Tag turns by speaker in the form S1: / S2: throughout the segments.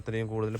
S1: ഇത്രയും കൂടുതൽ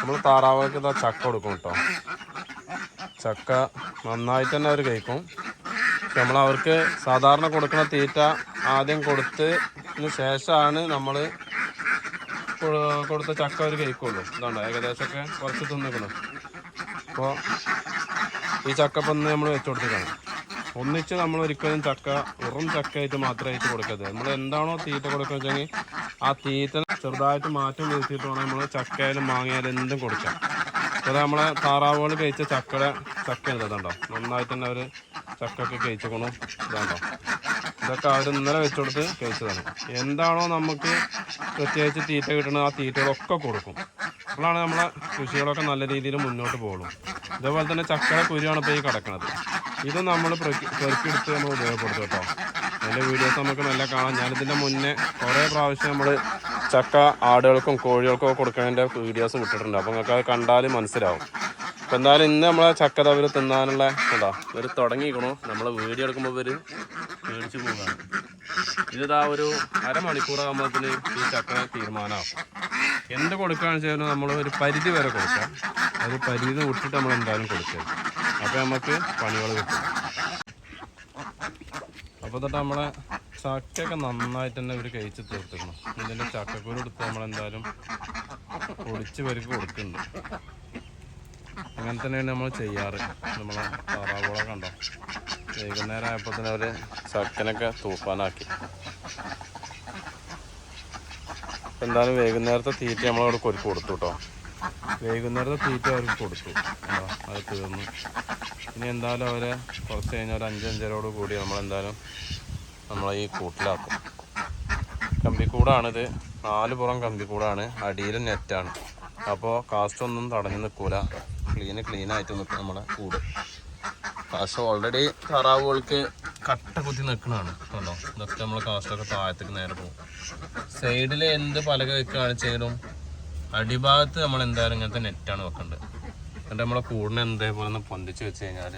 S1: നമ്മൾ താറാവുകൾക്ക് ഇതാ ചക്ക കൊടുക്കും കേട്ടോ. ചക്ക നന്നായിട്ട് തന്നെ അവർ കഴിക്കും. നമ്മൾ അവർക്ക് സാധാരണ കൊടുക്കുന്ന തീറ്റ ആദ്യം കൊടുത്തതിന് ശേഷമാണ് നമ്മൾ കൊടുത്ത ചക്ക അവർ കഴിക്കുള്ളൂ. ഇതുണ്ടോ? ഏകദേശമൊക്കെ കുറച്ച് തിന്നിക്കണം. അപ്പോൾ ഈ ചക്കപ്പൊന്ന് നമ്മൾ വെച്ച് കൊടുത്തിട്ടാണ് ഒന്നിച്ച് നമ്മൾ ഒരിക്കലും ചക്ക വെറും ചക്കയായിട്ട് മാത്രമായിട്ട് കൊടുക്കരുത്. നമ്മൾ എന്താണോ തീറ്റ കൊടുക്കുക വെച്ചെങ്കിൽ ആ തീറ്റ ചെറുതായിട്ട് മാറ്റം വരുത്തിയിട്ട് വേണം നമ്മൾ ചക്കയിലും മാങ്ങയാലും എന്തും കൊടുക്കാം അത് നമ്മളെ താറാവുകൾ കഴിച്ച ചക്കയുടെ ചക്ക ഇതുണ്ടോ നന്നായിട്ട് തന്നെ അവർ ചക്കയൊക്കെ കഴിച്ചേക്കണു. ഇതാണ്ടോ ഇതൊക്കെ അവർ ഇന്നലെ വെച്ചുകൊടുത്ത് കഴിച്ചതാണ്. എന്താണോ നമുക്ക് പ്രത്യേകിച്ച് തീറ്റ കിട്ടണത് ആ തീറ്റകളൊക്കെ കൊടുക്കും. അപ്പോഴാണ് നമ്മളെ കൃഷികളൊക്കെ നല്ല രീതിയിൽ മുന്നോട്ട് പോകുള്ളൂ. ഇതേപോലെ തന്നെ ചക്കയുടെ കുരുവാണ് ഇപ്പോൾ ഈ കിടക്കുന്നത് ഇത് നമ്മൾ പെറുക്കിയെടുത്ത് നമ്മൾ ഉപയോഗപ്പെടുത്തും കേട്ടോ. അതിന്റെ വീഡിയോസ് നമുക്ക് നല്ല കാണാം. ഞാനിതിന്റെ മുന്നേ കുറേ പ്രാവശ്യം നമ്മൾ ചക്ക ആടുകൾക്കും കോഴികൾക്കും കൊടുക്കുന്നതിന്റെ വീഡിയോസ് വിട്ടിട്ടുണ്ട്. അപ്പോൾ നിങ്ങൾക്ക് അത് കണ്ടാൽ മനസ്സിലാവും. അപ്പോൾ എന്തായാലും ഇന്ന് നമ്മളെ ചക്ക തവര് തിന്നാനുള്ള എന്താ ഇവർ തുടങ്ങിയിരിക്കണു. നമ്മൾ വീഡിയോ എടുക്കുമ്പോൾ ഇവർ പേടിച്ച് പോകാണ് ഇതിതാ ഒരു അരമണിക്കൂറാകുമ്പോഴത്തിന് ഈ ചക്ക തീരുമാനമാകും എന്ത് കൊടുക്കുകയാണെന്ന് വെച്ചാൽ നമ്മൾ ഒരു പരിധി വരെ കൊടുക്കാം. ഒരു പരിധി വിട്ടിട്ട് നമ്മൾ എന്തായാലും കൊടുക്കുക അപ്പോൾ നമുക്ക് പണികൾ കിട്ടും. അപ്പോൾ തൊട്ട് നമ്മളെ ചക്കയൊക്കെ നന്നായിട്ട് തന്നെ ഇവർ കഴിച്ച് തീർത്തിരുന്നു ഇതിന്റെ ചക്കക്കൂര് എടുത്ത് നമ്മളെന്തായാലും പൊടിച്ച് പേർക്ക് കൊടുക്കുന്നുണ്ട്. അങ്ങനെ തന്നെയാണ് നമ്മൾ ചെയ്യാറ്. നമ്മളെ താറാവോളം കണ്ടോ? വൈകുന്നേരം ആയപ്പോൾ തന്നെ അവർ ചക്കനൊക്കെ ഇപ്പൊ എന്തായാലും വൈകുന്നേരത്തെ തീറ്റ നമ്മളവിടെ കൊരുക്ക് കൊടുത്തു കേട്ടോ വൈകുന്നേരത്തെ തീറ്റ അവർക്ക് കൊടുത്തു. അത് തീർന്നു. ഇനി എന്തായാലും അവരെ കുറച്ച് കഴിഞ്ഞാൽ ഒരു അഞ്ചഞ്ചരോട് കൂടി നമ്മളെന്തായാലും നമ്മളെ ഈ കൂട്ടിലാക്കും. കമ്പിക്കൂടാണിത്. നാല് പുറം കമ്പിക്കൂടാണ്. അടിയിൽ നെറ്റാണ് അപ്പോൾ കാസ്റ്റ് ഒന്നും തടഞ്ഞു നിൽക്കൂല ക്ലീന് ക്ലീനായിട്ട് നിൽക്കും നമ്മുടെ കൂട്. കാസ്റ്റ് ഓൾറെഡി താറാവുകൾക്ക് കട്ട കുത്തി നിൽക്കണതാണ് കണ്ടോ ഇതൊക്കെ നമ്മൾ കാസ്റ്റൊക്കെ താഴത്തേക്ക് നേരെ പോകും. സൈഡിൽ എന്ത് പലക വെക്കുകയാണെങ്കിലും അടിഭാഗത്ത് നമ്മൾ എന്തായാലും ഇങ്ങനത്തെ നെറ്റാണ് വെക്കേണ്ടത്. എന്നിട്ട് നമ്മളെ കൂടിനെ എന്തേപോലെ ഒന്ന് പൊന്തിച്ച് വെച്ച് കഴിഞ്ഞാൽ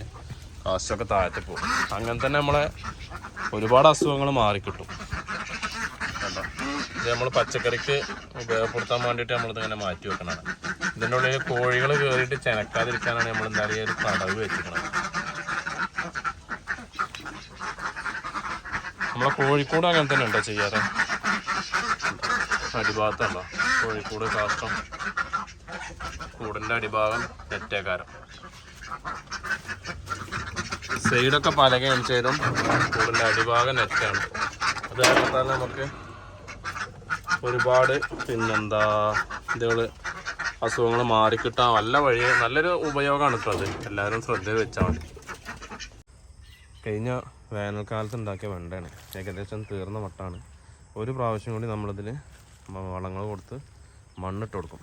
S1: കാസ്റ്റൊക്കെ താഴത്തേക്ക് പോകും അങ്ങനെ തന്നെ നമ്മളെ ഒരുപാട് അസുഖങ്ങൾ മാറിക്കിട്ടും. കണ്ടോ? ഇത് നമ്മൾ പച്ചക്കറിക്ക് ഉപയോഗപ്പെടുത്താൻ വേണ്ടിയിട്ട് നമ്മളിത് ഇങ്ങനെ മാറ്റി വെക്കണതാണ്. ഇതിന്റെ ഉള്ളിൽ കോഴികൾ കയറിയിട്ട് ചെനക്കാതിരിക്കാനാണ് നമ്മൾ എന്താ പറയുക ഒരു കടവ് വെച്ചിരിക്കുന്നത് നമ്മളെ കോഴിക്കോട് അങ്ങനെ തന്നെ ഉണ്ടോ ചെയ്യാറ്? അടിഭാഗത്തുണ്ടോ കോഴിക്കോട് കാഷ്ടം. കൂടിന്റെ അടിഭാഗം നെറ്റേക്കാരം സൈഡൊക്കെ പലക ചെയ്തും കൂടിന്റെ അടിഭാഗം നെറ്റാണ് അത് കാരണത്താൽ നമുക്ക് ഒരുപാട് പിന്നെന്താ ഇതുകൾ അസുഖങ്ങൾ മാറിക്കിട്ടാൻ നല്ല വഴി നല്ലൊരു ഉപയോഗമാണ് കേട്ടോ അത്. എല്ലാവരും ശ്രദ്ധയിൽ വെച്ചാൽ മതി. കഴിഞ്ഞ വേനൽക്കാലത്ത് ഉണ്ടാക്കിയ വെണ്ടയാണ്. ഏകദേശം തീർന്ന മട്ടാണ്. ഒരു പ്രാവശ്യം കൂടി നമ്മളിതിൽ വളങ്ങൾ കൊടുത്ത് മണ്ണിട്ട് കൊടുക്കും.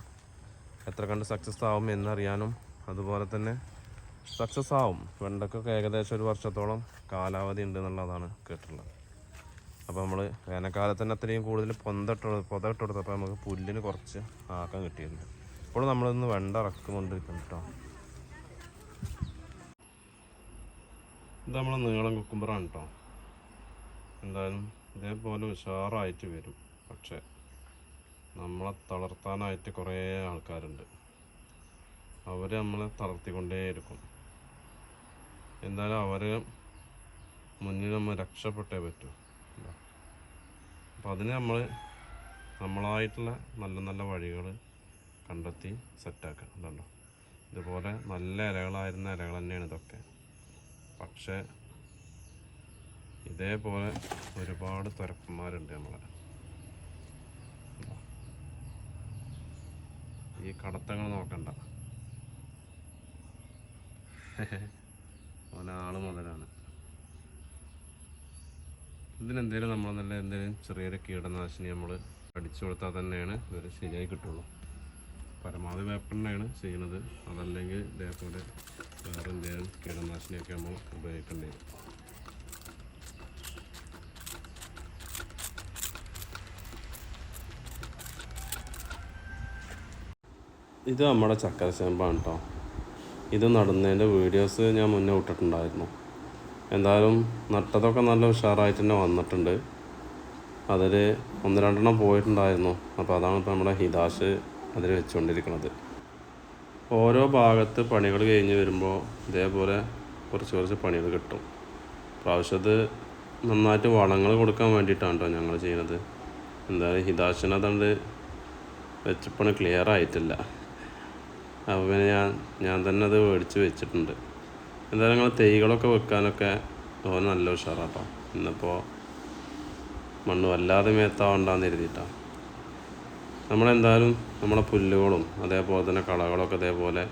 S1: എത്ര കണ്ട് സക്സസ് ആവും എന്നറിയാനും അതുപോലെ തന്നെ സക്സസ് ആവും വെണ്ടക്കൊക്കെ ഏകദേശം ഒരു വർഷത്തോളം കാലാവധി ഉണ്ട് എന്നുള്ളതാണ് കേട്ടിട്ടുള്ളത്. അപ്പോൾ നമ്മൾ വേനൽക്കാലത്ത് തന്നെ അത്രയും കൂടുതൽ പൊന്തട്ട് പൊതട്ട് കൊടുത്തപ്പോൾ നമുക്ക് പുല്ലിന് കുറച്ച് ആക്കം കിട്ടിയിരുന്നു ഇപ്പോൾ നമ്മളിന്ന് വെണ്ട ഇറക്കുകൊണ്ടിരിക്കുന്നു കേട്ടോ. ഇത് നമ്മൾ നീളം കുക്കുമ്പറാണ് കേട്ടോ. എന്തായാലും ഇതേപോലെ ഉഷാറായിട്ട് വരും. പക്ഷേ നമ്മളെ തളർത്താനായിട്ട് കുറേ ആൾക്കാരുണ്ട്. അവർ നമ്മളെ തളർത്തിക്കൊണ്ടേയിരിക്കും. എന്തായാലും അവരെ മുന്നിൽ നമ്മൾ രക്ഷപ്പെട്ടേ പറ്റൂ. അപ്പോൾ അതിന് നമ്മൾ നമ്മളായിട്ടുള്ള നല്ല നല്ല വഴികൾ കണ്ടെത്തി സെറ്റാക്കുക അതുണ്ടോ ഇതുപോലെ നല്ല ഇലകളായിരുന്ന ഇലകൾ തന്നെയാണ് ഇതൊക്കെ. പക്ഷേ ഇതേപോലെ ഒരുപാട് തുരപ്പന്മാരുണ്ട് നമ്മളെ. ഈ കടത്തങ്ങൾ നോക്കണ്ട. ഓനാൾ മുതലാണ്. ഇതിനെന്തേലും നമ്മൾ നല്ല എന്തെങ്കിലും ചെറിയൊരു കീടനാശിനി നമ്മൾ അടിച്ചു കൊടുത്താൽ തന്നെയാണ് ഇവർ ശരിയായി കിട്ടുള്ളൂ. പരമാവധി വേപ്പണ്ണയാണ് ചെയ്യുന്നത്. അതല്ലെങ്കിൽ ഇതേപോലെ വേറെ എന്തെങ്കിലും കീടനാശിനിയൊക്കെ നമ്മൾ ഉപയോഗിക്കേണ്ടി വരും. ഇത് നമ്മുടെ ചക്കര ചേമ്പാണ് കേട്ടോ. ഇത് നടുന്നതിന്റെ വീഡിയോസ് ഞാൻ മുന്നേ വിട്ടിട്ടുണ്ടായിരുന്നു എന്തായാലും നട്ടതൊക്കെ നല്ല ഉഷാറായിട്ട് തന്നെ വന്നിട്ടുണ്ട്. അതിൽ ഒന്ന് രണ്ടെണ്ണം പോയിട്ടുണ്ടായിരുന്നു. അപ്പോൾ അതാണ് ഇപ്പോൾ നമ്മുടെ ഹിതാഷ് അതിൽ വെച്ചുകൊണ്ടിരിക്കുന്നത് ഓരോ ഭാഗത്ത് പണികൾ കഴിഞ്ഞ് വരുമ്പോൾ ഇതേപോലെ കുറച്ച് കുറച്ച് പണികൾ കിട്ടും. പ്രാവശ്യത്ത് നന്നായിട്ട് വളങ്ങൾ കൊടുക്കാൻ വേണ്ടിയിട്ടാണ് കേട്ടോ ഞങ്ങൾ ചെയ്യുന്നത് എന്തായാലും ഹിതാഷിനെ അതുകൊണ്ട് വെച്ചപ്പണി ക്ലിയർ ആയിട്ടില്ല. അപ്പോൾ പിന്നെ ഞാൻ ഞാൻ തന്നെ അത് മേടിച്ച് വെച്ചിട്ടുണ്ട്. എന്തായാലും ഞങ്ങൾ തൈകളൊക്കെ വെക്കാനൊക്കെ ഓൻ നല്ല ഉഷാറാട്ടോ. ഇന്നിപ്പോൾ മണ്ണ് വല്ലാതെ മേത്താവണ്ടെന്ന് എഴുതിയിട്ടാണ് നമ്മളെന്തായാലും നമ്മളെ പുല്ലുകളും അതേപോലെ തന്നെ കളകളൊക്കെ അതേപോലെ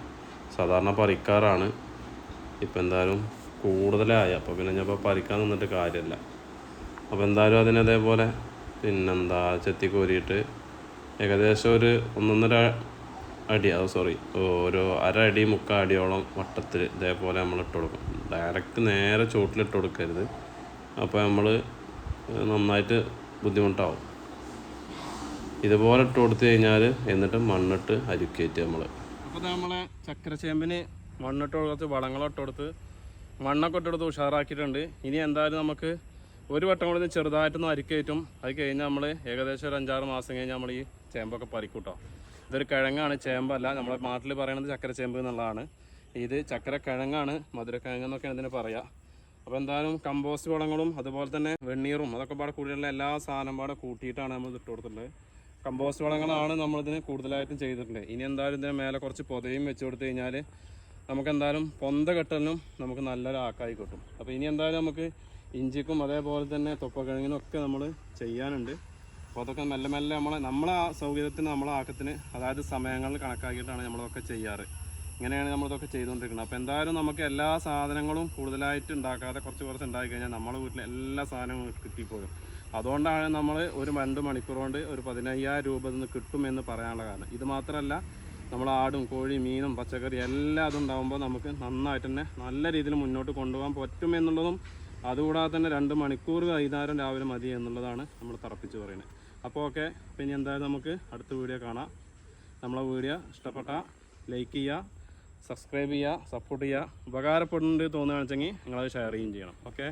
S1: സാധാരണ പറിക്കാറാണ്. ഇപ്പം എന്തായാലും കൂടുതലായി. അപ്പോൾ പിന്നെ ഞാൻ ഇപ്പോൾ പറിക്കാൻ നിന്നിട്ട് കാര്യമില്ല. അപ്പോൾ എന്തായാലും അതിന് അതേപോലെ പിന്നെന്താ ചെത്തി കോരിയിട്ട് ഏകദേശം ഒരു ഒന്നൊന്നര അടി അത് സോറി ഒരു അര അടി മുക്കാൽ അടിയോളം വട്ടത്തിൽ ഇതേപോലെ നമ്മൾ ഇട്ട് കൊടുക്കും. ഡയറക്റ്റ് നേരെ ചുവട്ടിലിട്ട് കൊടുക്കരുത്. അപ്പോൾ നമ്മൾ നന്നായിട്ട് ബുദ്ധിമുട്ടാവും. ഇതുപോലെ ഇട്ട് കൊടുത്തു കഴിഞ്ഞാൽ എന്നിട്ട് മണ്ണിട്ട് അരുക്കേറ്റ് നമ്മൾ അപ്പോൾ നമ്മളെ ചക്കര ചേമ്പിന് മണ്ണിട്ട് കൊടുത്ത് വളങ്ങളിട്ട് കൊടുത്ത് മണ്ണൊക്കെ ഇട്ട് കൊടുത്ത് ഉഷാറാക്കിയിട്ടുണ്ട്. ഇനി എന്തായാലും നമുക്ക് ഒരു വട്ടം കൂടി ചെറുതായിട്ടൊന്ന് അരിക്കേറ്റും. അത് കഴിഞ്ഞ് നമ്മൾ ഏകദേശം ഒരു അഞ്ചാറ് മാസം കഴിഞ്ഞ് നമ്മൾ ഈ ചേമ്പൊക്കെ പറിക്കൂട്ടോ. ഇതൊരു കിഴങ്ങാണ് ചേമ്പല്ല. നമ്മുടെ നാട്ടിൽ പറയുന്നത് ചക്കര ചേമ്പ് എന്നുള്ളതാണ്. ഇത് ചക്കര കിഴങ്ങാണ് മധുരക്കിഴങ്ങ് എന്നൊക്കെയാണ് ഇതിന് പറയുക അപ്പോൾ എന്തായാലും കമ്പോസ്റ്റ് വളങ്ങളും അതുപോലെ തന്നെ വെണ്ണീറും അതൊക്കെ പാടെ കൂടിയുള്ള എല്ലാ സാധനം പാടെ കൂട്ടിയിട്ടാണ് നമ്മൾ ഇട്ട് കൊടുത്തിട്ടുള്ളത്. കമ്പോസ്റ്റ് വളങ്ങളാണ് നമ്മളിതിന് കൂടുതലായിട്ടും ചെയ്തിട്ടുണ്ട് ഇനി എന്തായാലും ഇതിന് മേലെ കുറച്ച് പൊതയും വെച്ച് കൊടുത്തു കഴിഞ്ഞാൽ നമുക്ക് എന്തായാലും പൊന്ത കെട്ടലിനും നമുക്ക് നല്ലൊരു ആക്കായി കിട്ടും. അപ്പോൾ ഇനി എന്തായാലും നമുക്ക് ഇഞ്ചിക്കും അതേപോലെ തന്നെ തൊപ്പക്കിഴങ്ങിനും ഒക്കെ നമ്മൾ ചെയ്യാനുണ്ട്. അപ്പോൾ അതൊക്കെ മെല്ലെ മെല്ലെ നമ്മൾ നമ്മളെ സൗകര്യത്തിന് നമ്മളെ ആക്കത്തിന് അതായത് സമയങ്ങളിൽ കണക്കാക്കിയിട്ടാണ് നമ്മളതൊക്കെ ചെയ്യാറ്. ഇങ്ങനെയാണ് നമ്മളിതൊക്കെ ചെയ്തുകൊണ്ടിരിക്കുന്നത്. അപ്പോൾ എന്തായാലും നമുക്ക് എല്ലാ സാധനങ്ങളും കൂടുതലായിട്ട് ഉണ്ടാക്കാതെ കുറച്ച് കുറച്ച് ഉണ്ടാക്കി കഴിഞ്ഞാൽ നമ്മുടെ വീട്ടിൽ എല്ലാ സാധനവും കിട്ടിപ്പോകും അതുകൊണ്ടാണ് നമ്മൾ ഒരു രണ്ട് മണിക്കൂർ കൊണ്ട് ഒരു പതിനയ്യായിരം രൂപ നിന്ന് കിട്ടുമെന്ന് പറയാനുള്ള കാരണം. ഇത് മാത്രമല്ല നമ്മൾ ആടും കോഴി മീനും പച്ചക്കറി എല്ലാം അതുണ്ടാകുമ്പോൾ നമുക്ക് നന്നായിട്ട് തന്നെ നല്ല രീതിയിൽ മുന്നോട്ട് കൊണ്ടുപോകാൻ പറ്റുമെന്നുള്ളതും അതുകൂടാതെ തന്നെ രണ്ട് മണിക്കൂർ വൈകുന്നേരം രാവിലെ മതി എന്നുള്ളതാണ് നമ്മൾ തറപ്പിച്ച് പറയുന്നത്. അപ്പോൾ ഓക്കെ പിന്നെ എന്തായാലും നമുക്ക് അടുത്ത വീഡിയോ കാണാം. നമ്മളെ വീഡിയോ ഇഷ്ടപ്പെട്ട ലൈക്ക് ചെയ്യുക സബ്സ്ക്രൈബ് ചെയ്യുക സപ്പോർട്ട് ചെയ്യുക. ഉപകാരപ്പെടുന്നുണ്ട് തോന്നുകയാണെന്ന് വെച്ചെങ്കിൽ നിങ്ങളത് ഷെയർ ചെയ്യുകയും ചെയ്യണം. ഓക്കെ